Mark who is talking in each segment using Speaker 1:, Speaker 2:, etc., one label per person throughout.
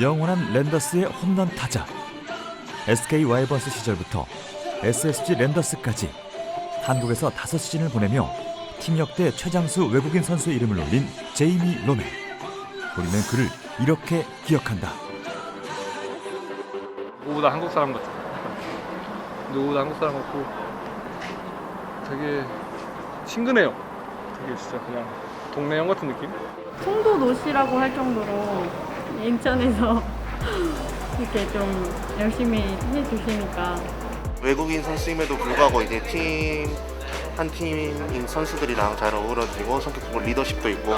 Speaker 1: 영원한 랜더스의 홈런 타자. SK 와이번스 시절부터 SSG 랜더스까지 한국에서 다섯 시즌을 보내며 팀 역대 최장수 외국인 선수의 이름을 올린 제이미 로메. 우리는 그를 이렇게 기억한다.
Speaker 2: 누구보다 한국 사람 같아. 누구보다 한국 사람 같고 되게 친근해요. 되게 진짜 그냥 동네 형 같은 느낌?
Speaker 3: 송도 노시라고 할 정도로 인천에서 이렇게 좀 열심히 해주시니까.
Speaker 4: 외국인 선수임에도 불구하고 이제 팀 한 팀인 선수들이랑 잘 어우러지고 성격도 리더십도 있고.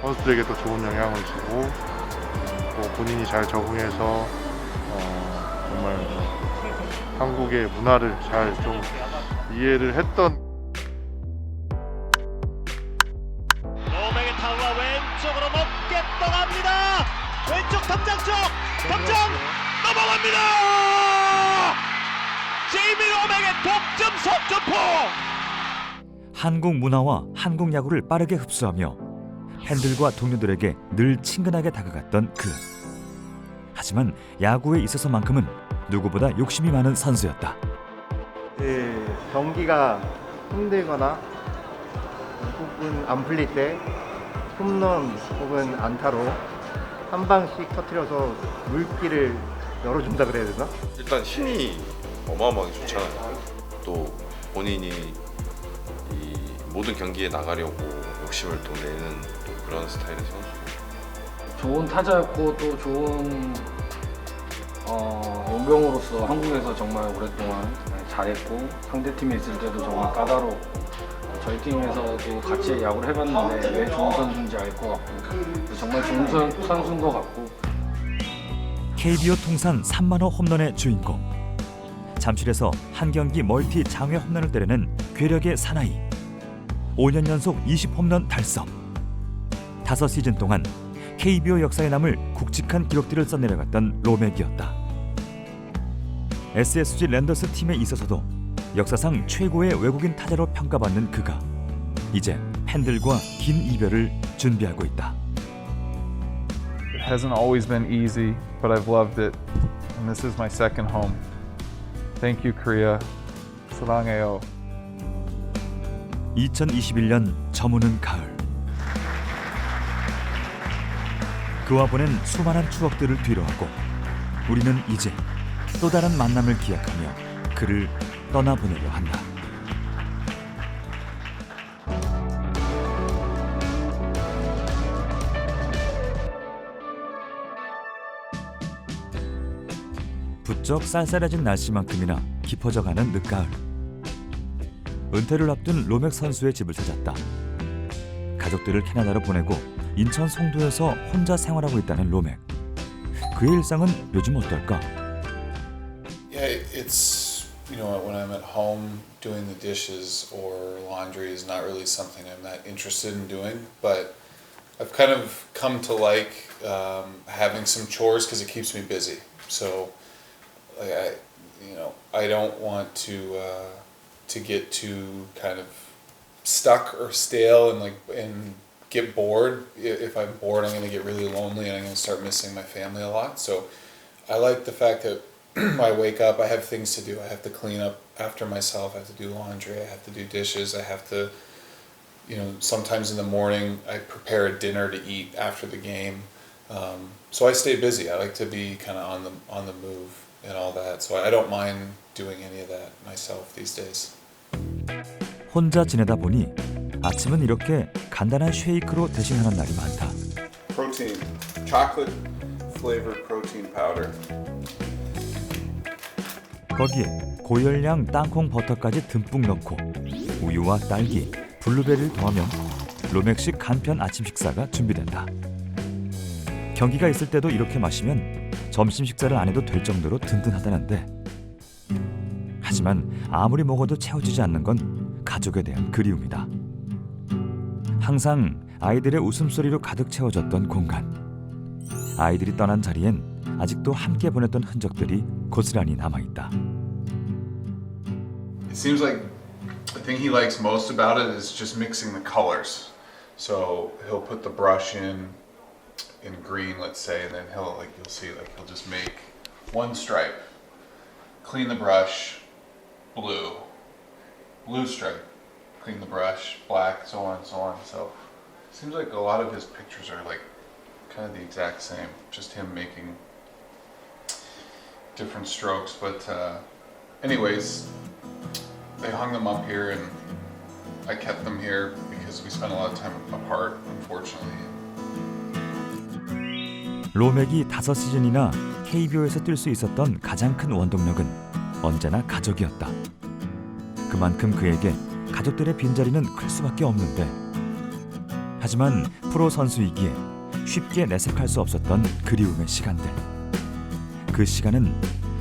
Speaker 5: 선수들에게도 좋은 영향을 주고 또 본인이 잘 적응해서 어, 정말 한국의 문화를 잘 좀 이해를 했던
Speaker 6: 넘어갑니다. 제이미 로맥의 독점 석점포.
Speaker 1: 한국 문화와 한국 야구를 빠르게 흡수하며 팬들과 동료들에게 늘 친근하게 다가갔던 그. 하지만 야구에 있어서만큼은 누구보다 욕심이 많은 선수였다.
Speaker 7: 그 경기가 힘들거나 혹은 안 풀릴 때 홈런 혹은 안타로 한 방씩 터트려서 물기를 열어준다 그래야 되나?
Speaker 8: 일단 힘이 어마어마하게 좋잖아요. 또 본인이 이 모든 경기에 나가려고 욕심을 또 내는 또 그런 스타일의 선수.
Speaker 9: 좋은 타자였고 또 좋은 어, 용병으로서 한국에서 정말 오랫동안 잘했고 상대 팀에 있을 때도 정말 까다롭고 저희 팀에서도 같이 야구를 해봤는데 왜 좋은 선수인지 알 것 같고 정말 좋은 선- 선수인 것 같고
Speaker 1: KBO 통산 3만호 홈런의 주인공. 잠실에서 한 경기 멀티 장외 홈런을 때리는 괴력의 사나이. 5년 연속 20홈런 달성. 다섯 시즌 동안 KBO 역사에 남을 굵직한 기록들을 써내려갔던 로맥이었다. SSG 랜더스 팀에 있어서도 역사상 최고의 외국인 타자로 평가받는 그가 이제 팬들과 긴 이별을 준비하고 있다.
Speaker 10: Hasn't always been easy, but I've loved it. And this is my second home. Thank you, Korea. 사랑해요.
Speaker 1: 2021년 저무는 가을 그와 보낸 수많은 추억들을 뒤로하고 우리는 이제 또 다른 만남을 기약하며 그를 떠나보내려 한다. 부쩍 쌀쌀해진 날씨만큼이나 깊어져가는 늦가을. 은퇴를 앞둔 로맥 선수의 집을 찾았다. 가족들을 캐나다로 보내고 인천 송도에서 혼자 생활하고 있다는 로맥. 그의 일상은 요즘 어떨까?
Speaker 11: Yeah, it's you know when I'm at home doing the dishes or laundry is not really something I'm that interested in doing, but I've kind of come to like um, having some chores because it keeps me busy. So, like I, you know, I don't want to uh, to get too kind of stuck or stale and like and get bored. If I'm bored, I'm gonna get really lonely and I'm gonna start missing my family a lot. So, I like the fact that I wake up, I have things to do. I have to clean up after myself. I have to do laundry. I have to do dishes. I have to, you know, sometimes in the morning I prepare a dinner to eat after the game. Um, so I stay busy. I like to be kind of on the on the move and all that. So I don't mind doing any of that myself these days.
Speaker 1: 혼자 지내다 보니 아침은 이렇게 간단한 쉐이크로 대신하는 날이 많다.
Speaker 11: Protein, chocolate flavored protein powder.
Speaker 1: 거기에 고열량 땅콩 버터까지 듬뿍 넣고 우유와 딸기, 블루베리를 더하면 로맥식 간편 아침 식사가 준비된다. 경기가 있을 때도 이렇게 마시면 점심 식사를 안 해도 될 정도로 든든하다는데 하지만 아무리 먹어도 채워지지 않는 건 가족에 대한 그리움이다. 항상 아이들의 웃음소리로 가득 채워졌던 공간. 아이들이 떠난 자리엔 아직도 함께 보냈던 흔적들이 고스란히 남아 있다.
Speaker 11: It seems like the thing he likes most about it is just mixing the colors. So he'll put the brush in in green, let's say, and then he'll like you'll see like he'll just make one stripe, clean the brush, blue, blue stripe, clean the brush, black, so on and so on. So it seems like a lot of his pictures are like kind of the exact same, just him making different strokes. But uh, anyways, they hung them up here and I kept them here because we spent a lot of time apart, unfortunately.
Speaker 1: 로맥이 다섯 시즌이나 KBO에서 뛸 수 있었던 가장 큰 원동력은 언제나 가족이었다. 그만큼 그에게 가족들의 빈자리는 클 수밖에 없는데 하지만 프로 선수이기에 쉽게 내색할 수 없었던 그리움의 시간들. 그 시간은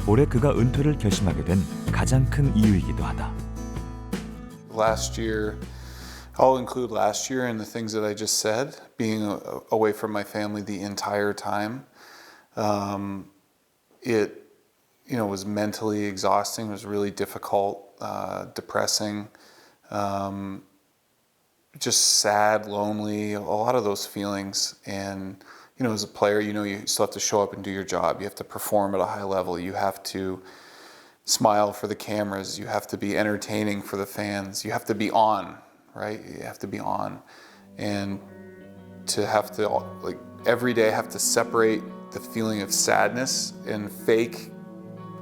Speaker 1: 올해 그가 은퇴를 결심하게 된 가장 큰 이유이기도 하다.
Speaker 11: last year, I'll include last year and the things that I just said, being away from my family the entire time. Um, it, you know, was mentally exhausting. It was really difficult, uh, depressing, um, just sad, lonely. A lot of those feelings. And you know, as a player, you know, you still have to show up and do your job. You have to perform at a high level. You have to smile for the cameras. You have to be entertaining for the fans. You have to be on, right? You have to be on. And to have to, like, every day have to separate the feeling of sadness and fake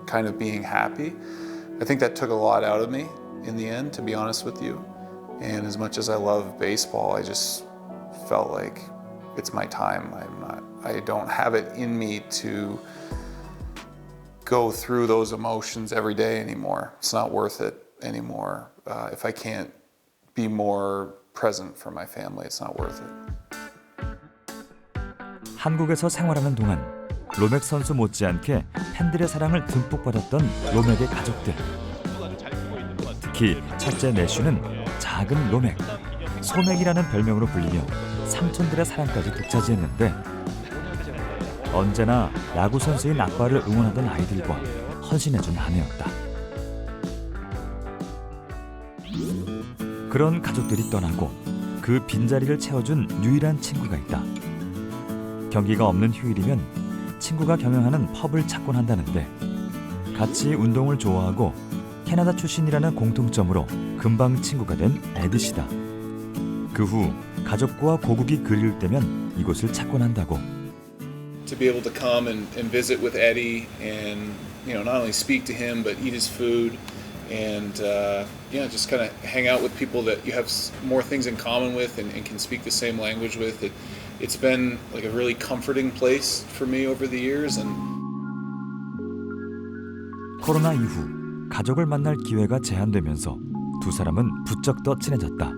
Speaker 11: kind of being happy. I think that took a lot out of me in the end, to be honest with you. And as much as I love baseball, I just felt like it's my time. I'm not, I don't have it in me to go through those emotions every day anymore. It's not worth it anymore. Uh, if I can't be more present for my family, it's not worth it.
Speaker 1: 한국에서 생활하는 동안 로맥 선수 못지않게 팬들의 사랑을 듬뿍 받았던 로맥의 가족들. 특히 첫째 내슈는 작은 로맥, 소맥이라는 별명으로 불리며 삼촌들의 사랑까지 독차지했는데 언제나 야구 선수의 낙과를 응원하던 아이들과 헌신해준 한 해였다. 그런 가족들이 떠나고 그 빈자리를 채워준 유일한 친구가 있다. 경기가 없는 휴일이면 친구가 경영하는 펍을 찾곤 한다는데 같이 운동을 좋아하고 캐나다 출신이라는 공통점으로 금방 친구가 된 에드시다. 그 후 가족과 고국이 그리울 때면 이곳을 찾곤 한다고.
Speaker 11: To be able to come and, and visit with Eddie and, you know, not only speak to him, but eat his food and, uh, know, just kind of hang out with people that you have s- more things in common with and, and can speak the same language with. It, it's been like a really comforting place for me over the years and
Speaker 1: 코로나 이후 가족을 만날 기회가 제한되면서 두 사람은 부쩍 더 친해졌다.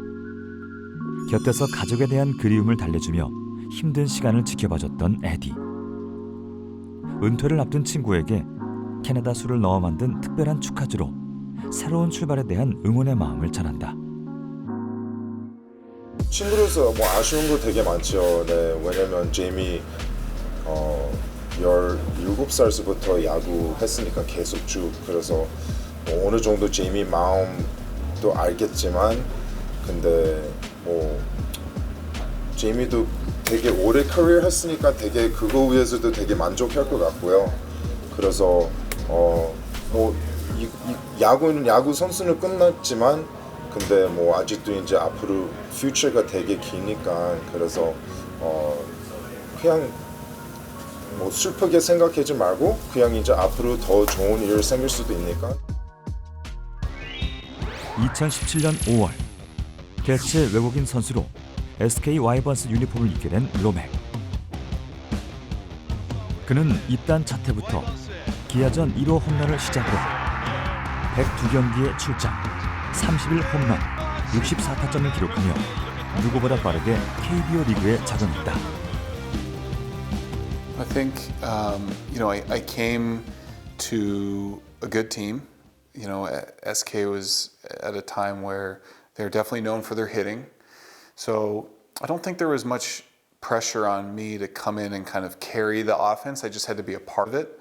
Speaker 1: 곁에서 가족에 대한 그리움을 달래주며 힘든 시간을 지켜봐줬던 에디. 은퇴를 앞둔 친구에게 캐나다 술을 넣어 만든 특별한 축하주로 새로운 출발에 대한 응원의 마음을 전한다.
Speaker 8: 친구로서 뭐 아쉬운 거 되게 많죠. 네, 왜냐면 제이미 어 17살부터 야구 했으니까 계속 쭉 그래서 뭐 어느 정도 제이미 마음도 알겠지만 근데 뭐 제이미도 되게 오래 커리어 했으니까 되게 그거 위해서도 되게 만족할 것 같고요. 그래서 어뭐 야구는 야구 선수는 끝났지만 근데 뭐 아직도 이제 앞으로 퓨처가 되게 기니까 그래서 어 그냥 뭐 슬프게 생각하지 말고 그냥 이제 앞으로 더 좋은 일 생길 수도 있니까
Speaker 1: 2017년 5월 대체 외국인 선수로 SK 와이번스 유니폼을 입게 된 로맥. 그는 입단 첫 해부터 기아전 1호 홈런을 시작으로 102경기에 출장, 31 홈런, 64타점을 기록하며 누구보다 빠르게 KBO 리그에 적응했다.
Speaker 11: I think um, you know I, I came to a good team. You know, SK was at a time where they're definitely known for their hitting. So I don't think there was much pressure on me to come in and kind of carry the offense. I just had to be a part of it.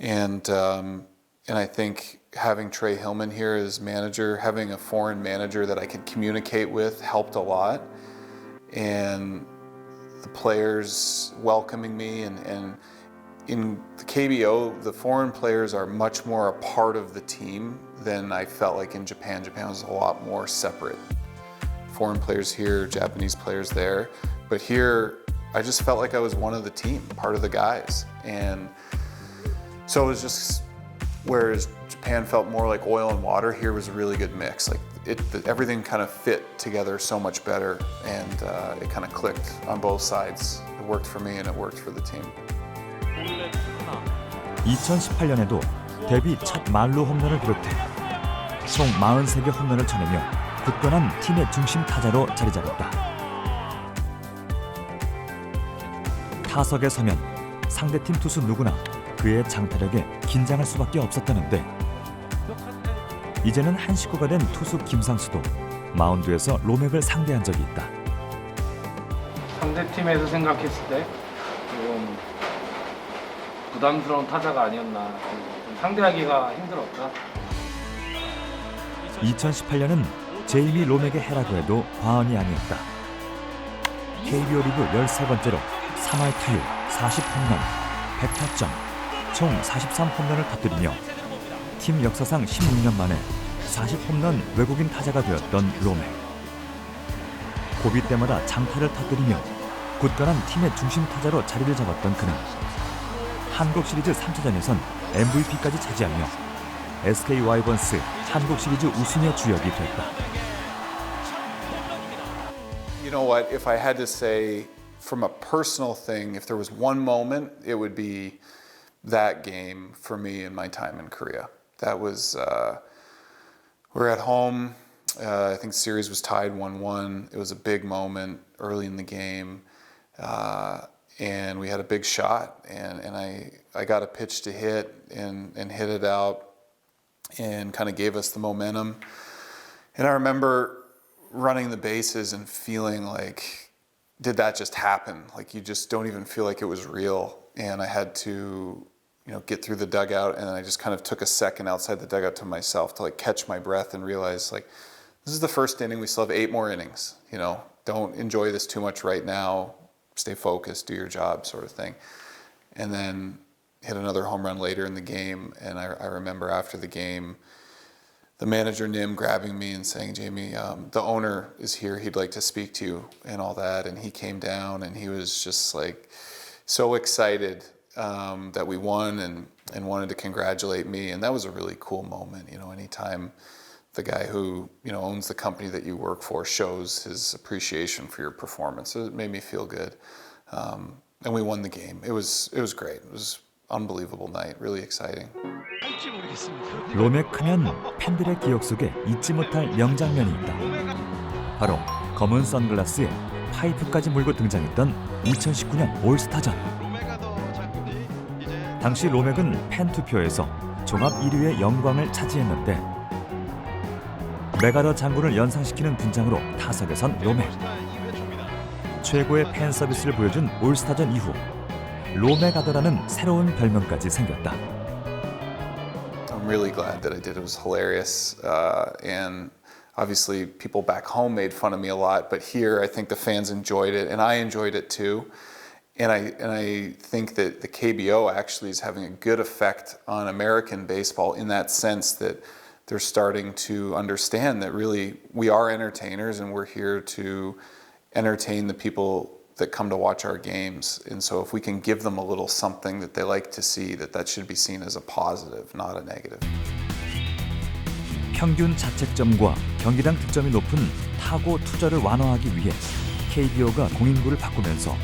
Speaker 11: And um, and I think having Trey Hillman here as manager, having a foreign manager that I could communicate with helped a lot. And the players welcoming me and, and in the KBO, the foreign players are much more a part of the team than I felt like in Japan. Japan was a lot more separate. Foreign players here, Japanese players there. But here, I just felt like I was one of the team, part of the guys. And so it was just, whereas Japan felt more like oil and water, here was a really good mix. Like it, the, everything kind of fit together so much better and uh, it kind of clicked on both sides. It worked for me and it worked for the team.
Speaker 1: 2018년에도 데뷔 첫 말로 홈런을 비롯해 총 43개 홈런을 쳐내며 굳건한 팀의 중심 타자로 자리 잡았다. 타석에 서면 상대팀 투수 누구나 그의 장타력에 긴장할 수밖에 없었다는데 이제는 한 식구가 된 투수 김상수도 마운드에서 로맥을 상대한 적이 있다.
Speaker 9: 상대 팀에서 생각했을 때 조금 부담스러운 타자가 아니었나 좀 상대하기가 힘들었다.
Speaker 1: 2018년은 제이미 로맥의 해라고 해도 과언이 아니었다. KBO 리그 13번째로 3할 타율 40홈런, 100타점, 총 43홈런을 터뜨리며 팀 역사상 16년 만에 40홈런 외국인 타자가 되었던 로맥. 고비 때마다 장타를 터뜨리며 굳건한 팀의 중심 타자로 자리를 잡았던 그는 한국 시리즈 3차전에선 MVP까지 차지하며 SK 와이번스 한국 시리즈 우승의 주역이 됐다.
Speaker 11: You know what? If I had to say from a personal thing, if there was one moment, it would be that game for me in my time in Korea. That was, uh, we we're at home. Uh, I think series was tied 1 1. It was a big moment early in the game. Uh, and we had a big shot, and, and I, I got a pitch to hit and, and hit it out and kind of gave us the momentum. And I remember running the bases and feeling like, did that just happen? Like you just don't even feel like it was real. And I had to, you know, get through the dugout, and I just kind of took a second outside the dugout to myself to like catch my breath and realize like, this is the first inning. We still have eight more innings. You know, don't enjoy this too much right now. Stay focused, do your job, sort of thing. And then hit another home run later in the game. And I, I remember after the game, the manager Nim grabbing me and saying, "Jamie, um, the owner is here. He'd like to speak to you and all that." And he came down and he was just like so excited um, that we won and and wanted to congratulate me. And that was a really cool moment. You know, anytime the guy who you know owns the company that you work for shows his appreciation for your performance, it made me feel good. Um, and we won the game. It was it was great. It was unbelievable night. Really exciting.
Speaker 1: 로맥 크면 팬들의 기억 속에 잊지 못할 명장면이 있다. 바로 검은 선글라스에 파이프까지 물고 등장했던 2019년 올스타전. 당시 로맥은 팬 투표에서 종합 1위의 영광을 차지했는데 메가더 장군을 연상시키는 분장으로 타석에 선 로맥. 최고의 팬 서비스를 보여준 올스타전 이후 로메가더라는 새로운 별명까지 생겼다.
Speaker 11: I'm really glad that I did. It was hilarious. Uh, and obviously, people back home made fun of me a lot, but here I think the fans enjoyed it, and I enjoyed it too. And I, and I think that the KBO actually is having a good effect on American baseball in that sense that they're starting to understand that really we are entertainers and we're here to entertain the people that come to watch our games. And so if we can give them a little something that they like to see, that that should be seen as a positive, not a negative.
Speaker 1: 평균 자책점과 경기당 득점이 높은 타고 투자를 완화하기 위해 KBO가 공인구를 바꾸면서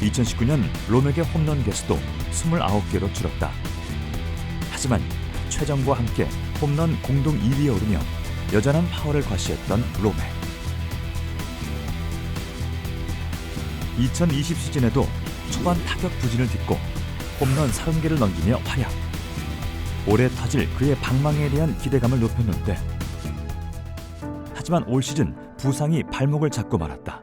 Speaker 1: 2019년 로맥의 홈런 개수도 29개로 줄었다. 하지만 최정과 함께 홈런 공동 2위에 오르며 여전한 파워를 과시했던 로맥. 2020 시즌에도 초반 타격 부진을 딛고 홈런 30개를 넘기며 활약. 올해 터질 그의 방망이에 대한 기대감을 높였는데 하지만 올 시즌 부상이 발목을 잡고 말았다.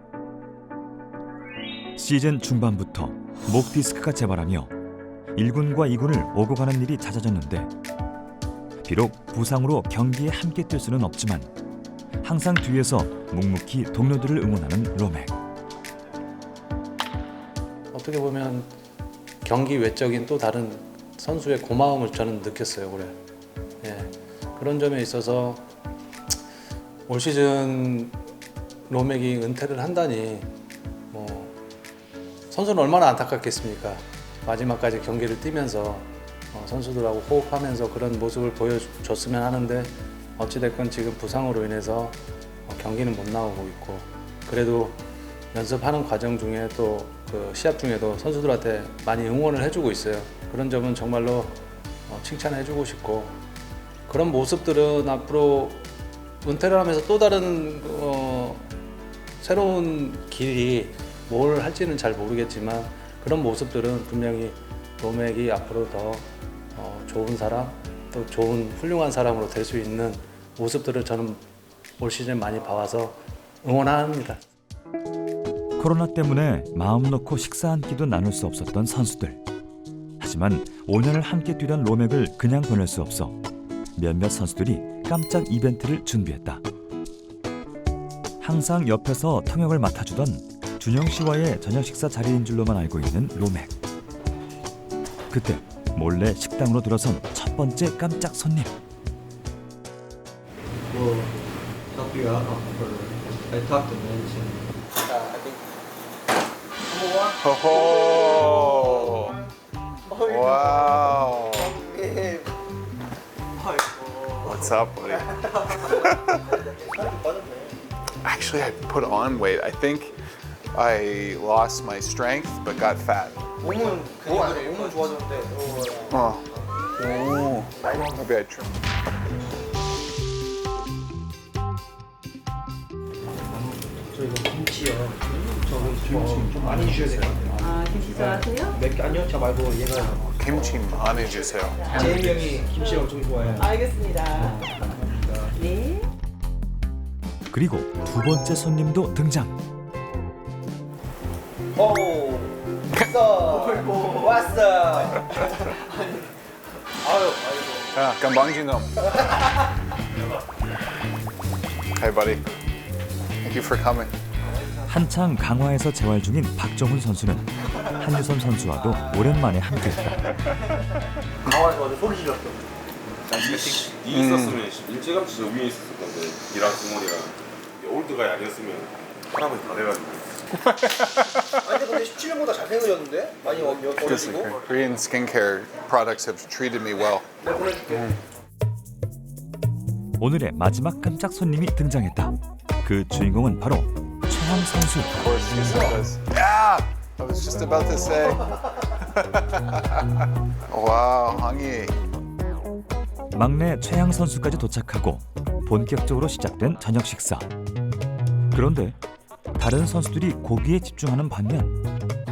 Speaker 1: 시즌 중반부터 목 디스크가 재발하며 1군과 2군을 오고 가는 일이 잦아졌는데 비록 부상으로 경기에 함께 뛸 수는 없지만 항상 뒤에서 묵묵히 동료들을 응원하는 로맥.
Speaker 9: 어떻게 보면 경기 외적인 또 다른 선수의 고마움을 저는 느꼈어요 올해. 예, 그런 점에 있어서 올 시즌 로맥이 은퇴를 한다니 뭐 선수는 얼마나 안타깝겠습니까? 마지막까지 경기를 뛰면서 어, 선수들하고 호흡하면서 그런 모습을 보여줬으면 하는데 어찌됐건 지금 부상으로 인해서 어, 경기는 못 나오고 있고 그래도 연습하는 과정 중에 또그 시합 중에도 선수들한테 많이 응원을 해주고 있어요. 그런 점은 정말로 어, 칭찬해주고 싶고 그런 모습들은 앞으로 은퇴를 하면서 또 다른 어, 새로운 길이 뭘 할지는 잘 모르겠지만 그런 모습들은 분명히 로맥이 앞으로 더 어, 좋은 사람 또 좋은 훌륭한 사람으로 될 수 있는 모습들을 저는 올 시즌 많이 봐와서 응원합니다.
Speaker 1: 코로나 때문에 마음 놓고 식사 한 끼도 나눌 수 없었던 선수들. 하지만 5년을 함께 뛰던 로맥을 그냥 보낼 수 없어 몇몇 선수들이 깜짝 이벤트를 준비했다. 항상 옆에서 통역을 맡아주던 준영 씨와의 저녁 식사 자리인 줄로만 알고 있는 로맥. 그때 몰래 식당으로 들어선 첫 번째 깜짝 손님.
Speaker 12: uh, think
Speaker 11: Oh, wow. What's up, buddy? Actually, I put on weight. I think I lost my strength but got fat.
Speaker 12: 몸은 그냥 몸은 좋아졌는데
Speaker 11: Oh. Oh. Maybe I trim.
Speaker 12: 저 이거 김치요. 저거 김치 좀 많이 주셔야 돼요.
Speaker 3: 아, 김치 좋아하세요?
Speaker 12: 몇 개 아니요, 저 말고 얘가
Speaker 11: Kimchi 많이 주세요.
Speaker 12: 제이 형이 김치를 엄청 좋아해요.
Speaker 3: 알겠습니다. 네.
Speaker 1: 그리고 두 번째 손님도 등장.
Speaker 12: 오, 왔어, 왔어. 아유, 아이고.
Speaker 11: Ah, Gambangjinom. Hey, buddy. Thank you for coming.
Speaker 1: 한창 강화에서 재활 중인 박정훈 선수는 한유섬 선수와도 오랜만에 함께했다.
Speaker 12: 강화에서 완전 소리 질렀어.
Speaker 13: 니 있었으면 일찌감치 저 위에 있었을 건데 니랑 승원이랑 올드가 아니었으면 할아버지 다 돼가지고
Speaker 12: 아니 근데 17년보다 잘생겨졌는데? 많이 어- 어려지고.
Speaker 11: Korean skincare products have treated me well.
Speaker 12: 내가 보내줄게.
Speaker 1: 오늘의 마지막 깜짝 손님이 등장했다. 그 주인공은 바로 최양 선수.
Speaker 11: Yeah, I was just about to say. wow, Hangi.
Speaker 1: 막내 최양 선수까지 도착하고 본격적으로 시작된 저녁 식사. 그런데 다른 선수들이 고기에 집중하는 반면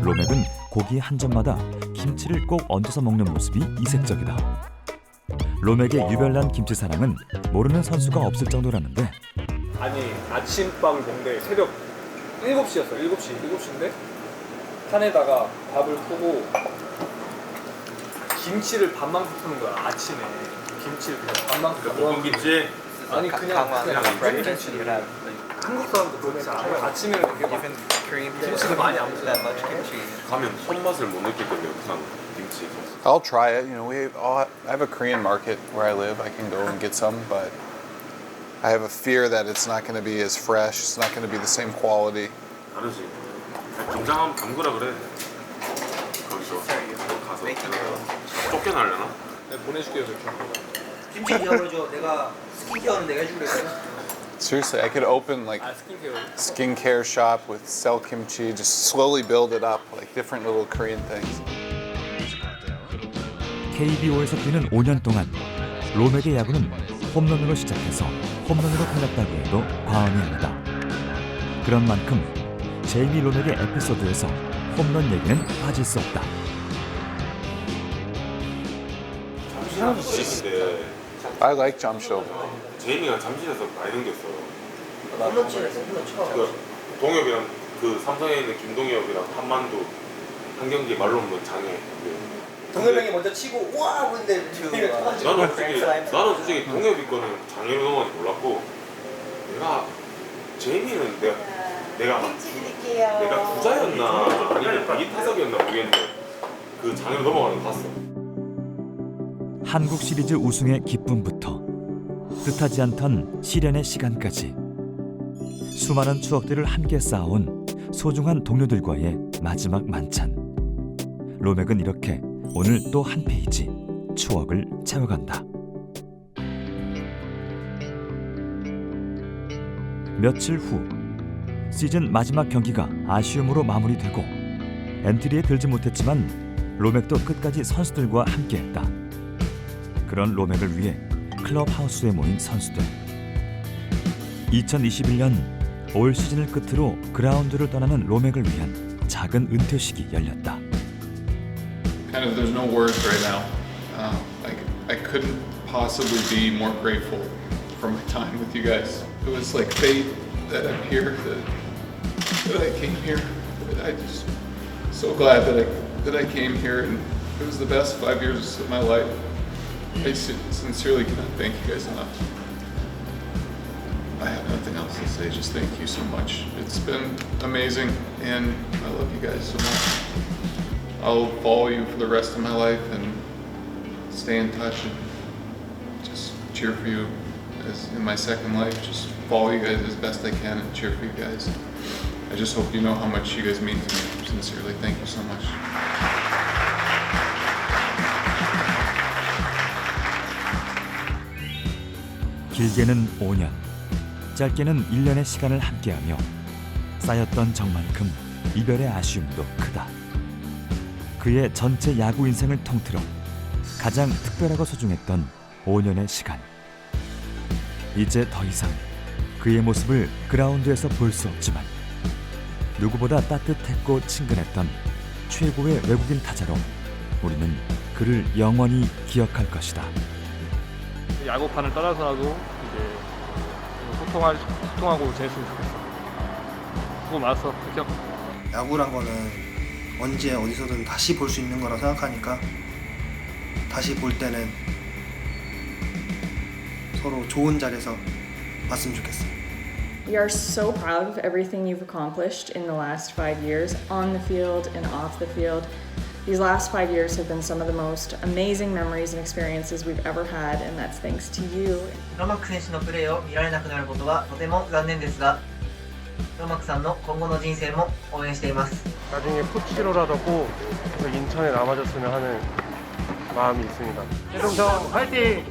Speaker 1: 로맥은 고기 한 점마다 김치를 꼭 얹어서 먹는 모습이 이색적이다. 로맥의 유별난 김치 사랑은 모르는 선수가 없을 정도라는데
Speaker 2: 아니 아침밥을 먹는데 새벽 7시였어 7시 7시인데? 칸에다가 밥을 푸고 김치를 반만큼 푸는 거야 아침에. 김치를 그냥 반만큼
Speaker 13: 볶음 김치?
Speaker 2: 아니 그냥 그냥 한국 사람도 그렇지 않아요 아침에는 되게 막 김치를 많이 안 먹어
Speaker 13: 가면 손맛을 못 느낄 건데 우선 김치.
Speaker 11: I'll try it. You know, we all, I have a Korean market where I live. I can go and get some, but I have a fear that it's not going to be as fresh. It's not going to be the same quality.
Speaker 13: 다르지 김장하면 담그라 그래 거기서 가서 내가 쫓겨나려나?
Speaker 2: 내가 보내줄게요 이렇게
Speaker 12: 김치 잊어버려줘. 내가 스킨케어는 내가 해주기로 했어.
Speaker 11: Seriously, I could open like
Speaker 2: 아 스킨케어
Speaker 11: skincare shop with sell kimchi, just slowly build it up, like different little Korean things.
Speaker 1: KBO에서 뛰는 5년 동안 로맥의 야구는 홈런으로 시작해서 홈런으로 끝났다고 해도 과언이 아니다. 그런 만큼 제이미 로맥의 에피소드에서 홈런 얘기는 빠질 수 없다.
Speaker 13: 제이인데
Speaker 11: I like jamshil.
Speaker 13: 제이미가 잠실에서 많이 넘겼어
Speaker 12: 홈런 치냈어, 홈런 쳐.
Speaker 13: 그 동엽이랑 그 삼성에 있는 김동엽이랑 한만두 한 경기에 말로 없는 장애
Speaker 12: 동엽형이 먼저 치고 와 그런데
Speaker 13: 나는 솔직히 나는 솔직히 동엽이 거는 장애로 넘어가지 몰랐고 내가 제이미는 내가 내가 막 내가 부자였나 아니면 자기 타석이었나 모르겠는데 그 장으로 넘어가는 거 봤어.
Speaker 1: 한국 시리즈 우승의 기쁨부터 뜻하지 않던 시련의 시간까지 수많은 추억들을 함께 쌓아온 소중한 동료들과의 마지막 만찬. 로맥은 이렇게 오늘 또 한 페이지 추억을 채워간다. 며칠 후 시즌 마지막 경기가 아쉬움으로 마무리되고 엔트리에 들지 못했지만 로맥도 끝까지 선수들과 함께했다. 그런 로맥을 위해 클럽하우스에 모인 선수들. 2021년 올 시즌을 끝으로 그라운드를 떠나는 로맥을 위한 작은 은퇴식이 열렸다.
Speaker 11: Kind of there's no words right now. Uh, like I couldn't possibly be more grateful for my time with you guys. It was like fate that I'm here, that, that I came here. I just so glad that I that I came here, and it was the best five years of my life. I sin- sincerely cannot thank you guys enough. I have nothing else to say. Just thank you so much. It's been amazing, and I love you guys so much. I'll follow you for the rest of my life and stay in touch and just cheer for you as in my second life. Just follow you guys as best I can and cheer for you guys. I just hope you know how much you guys mean to me. Sincerely, thank you so much.
Speaker 1: 길게는 5년, 짧게는 1년의 시간을 함께하며 쌓였던 정만큼 이별의 아쉬움도 크다. 그의 전체 야구 인생을 통틀어 가장 특별하고 소중했던 5년의 시간. 이제 더 이상 그의 모습을 그라운드에서 볼 수 없지만 누구보다 따뜻했고 친근했던 최고의 외국인 타자로 우리는 그를 영원히 기억할 것이다.
Speaker 2: 야구판을 떠나서라도 이제 소통할, 소통하고 지냈으면 좋겠어. 수고 많았어, 혁.
Speaker 14: 야구란 거는 언제 어디서든 다시 볼 수 있는 거라 생각하니까 다시 볼 때는 서로 좋은 자리에서 봤으면 좋겠어요.
Speaker 15: We are so proud of everything you've accomplished in the last five years, on the field and off the field. These last five years have been some of the most amazing memories and experiences we've ever had, and that's thanks to you.
Speaker 16: ロマック選手のプレーを見られなくなることはとても残念ですが、 ロマックさんの今後の人生も応援しています。
Speaker 2: 나중에 코치로라도 꼭 인천에 남아줬으면 하는 마음이 있습니다.
Speaker 17: 대동성 화이팅!